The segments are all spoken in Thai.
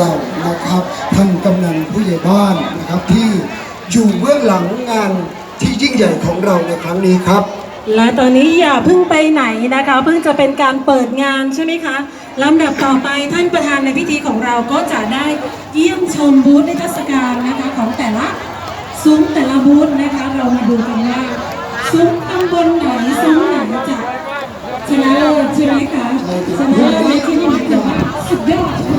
เรานะครับท่านกำนันผู้ใหญ่บ้านนะครับที่อยู่เบื้องหลังงานที่ยิ่งใหญ่ของเราในครั้งนี้ครับ และตอนนี้อย่าเพิ่งไปไหนนะคะ เพิ่งจะเป็นการเปิดงานใช่ไหมคะลำดับต่อไปท่านประธานในพิธีของเราก็จะได้เยี่ยมชมบูธในิทศการนะคะของแต่ละซุ้มแต่ละบูธนะคะ เรามาดูกันว่าซุ้มตำบลไหนซุ้มไหนจะชนะเลิศใช่ไหมคะชนะเลิศที่นี้หมายถึงว่าสุดยอด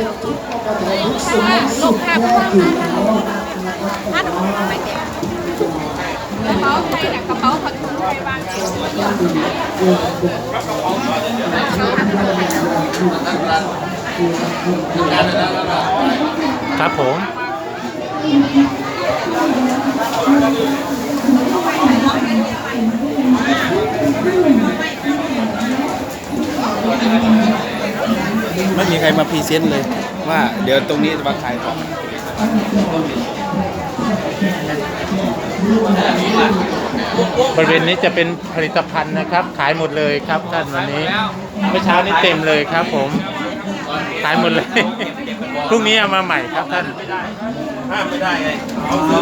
ใช่ไหมทุกตำบลทุกอบตทุกสมัยสุดยอดอยู่แล้วนะครับกระเป๋าไทยน่ะกระเป๋าผัดถุงไทยบ้านเราครับผมไม่มีใครมาพรีเซนต์เลย ว่าเดี๋ยวตรงนี้จะมาขายของบริเวณนี้จะเป็นผลิตภัณฑ์นะครับ ขายหมดเลยครับท่านวันนี้เมื่อเช้านี้เต็มเลยครับ ผม ขายหมดเลยพรุ่งนี้เอามาใหม่ครับท่าน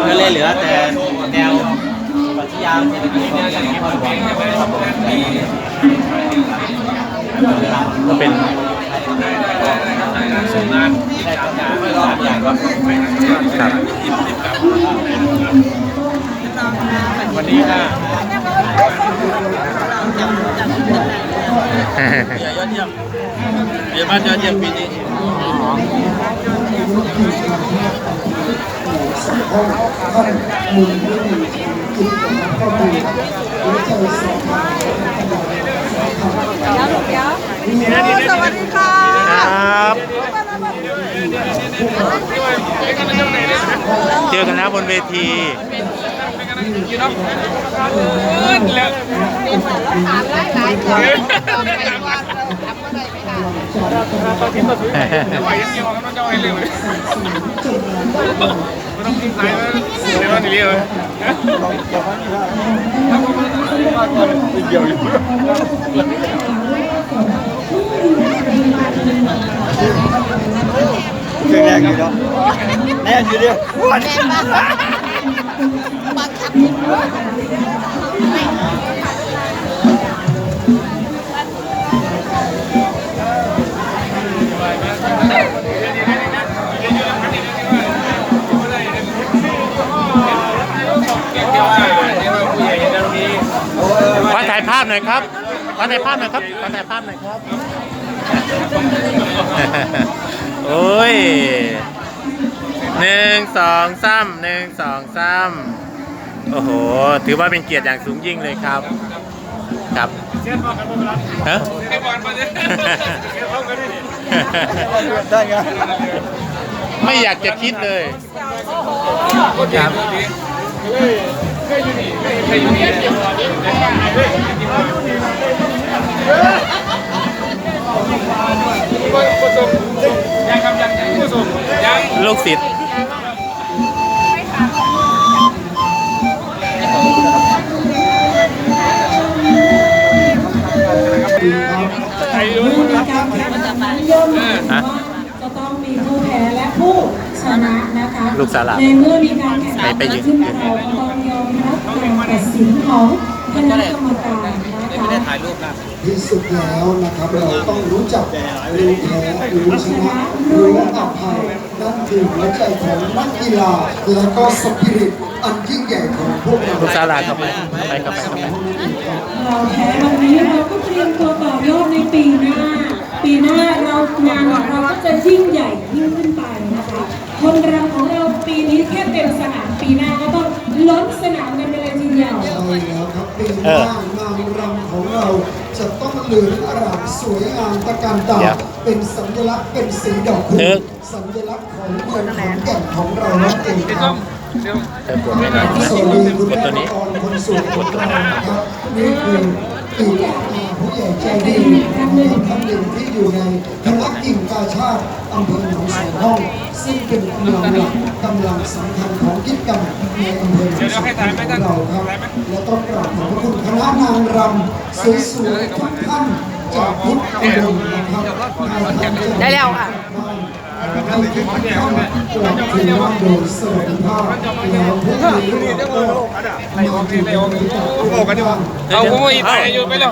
ก็เลยเหลือแต่แนวปรัชญาเศรษฐกิจของพ่อหล วงครับผมก็เป็นครับวันนี้ค่ะยอดเยี่ยมเยี่ยมมากยอดเยี่ยมปีนี้ของท่านมุนที่ดีจิตของพ่อดีหัวใจสองทางสวัสดีค่ะครับ เจอกันนะบนเวทีถามหลายหลายคนไม่ได้ว่าทำอะไรไม่ได้เครื่องแรกอยู่เนาะแน่อยู่เดียวแม่บ้านบังคับขอถ่ายภาพหน่อยครับขอถ่ายภาพหน่อยครับขอถ่ายภาพหน่อยครับ โอ้ยหนึ่งสองสามหนึ่งสองสามโอ้โห ถือว่าเป็นเกียรติอย่างสูงยิ่งเลยครับ ครับฮะได้ไงไม่อยากจะคิดเลยครับ ลูกศิษย์มีการแข่งขันย่อมว่าจะต้องมีผู้แพ้และผู้ชนะนะคะลูกสาลาในเมื่อมีการแข่งขันไปยืนขึ้นมาเราก็ต้องยอมรับการตัดสินของคณะกรรมการนะคะ ไม่ได้ถ่ายรูปนะที่สุดแล้วนะครับ เราต้องรู้จักรู้แพ้รู้ชนะรู้อภัยนั่นคือหัวใจของนักกีฬาและก็สปิริตอันยิ่งใหญ่ของพวกเราลูกสาลาเข้าไปเข้าไปเข้าไปเข้าไปเราแพ้วันนี้เราก็เตรียมตัวต่อยอดในปีหน้า ปีหน้าเรางานของเราก็จะยิ่งใหญ่ยิ่งขึ้นไปนะคะคนรำของเราปีนี้แค่เต็มสนามปีหน้าก็ต้องล้นสนามกันไปเลยทีเดียวใช่แล้วครับปีหน้านางรำของ เรา จะต้องเหลืองอร่ามสวยงามตะการตาเดี๋ยวเป็นสัญลักษณ์เป็นสีดอกคูนึกสัญลักษณ์ของเมืองขอนแก่นของเรานั่นเองครับเธอกดไม่ได้สวัสดีคุณกแม่ดตัวนี้กรคนสวยของเรานะครับนี่คือ อีผู้ใหญ่ใจดีท่านหนึ่งที่อยู่ในคณะกิ่งกาชาติอำเภอหนองแสงห้อง ซึ่งเป็นกำลังหลักกำลังสำคัญของกิจกรรมในอำเภอหนองแสงห้องของเราครับและต้องกราบขอบพระคุณคณะนางรำสวยๆทุกท่านจากพุทธอุดมนะครับได้แล้วค่ะ ให้ทุกท่านกลับถึงบ้านโดยสวัสดิภาพแล้วพวกนี้เอาก็มาถึงในโอกาสเอาผมอีกไปอยู่ไปแล้ว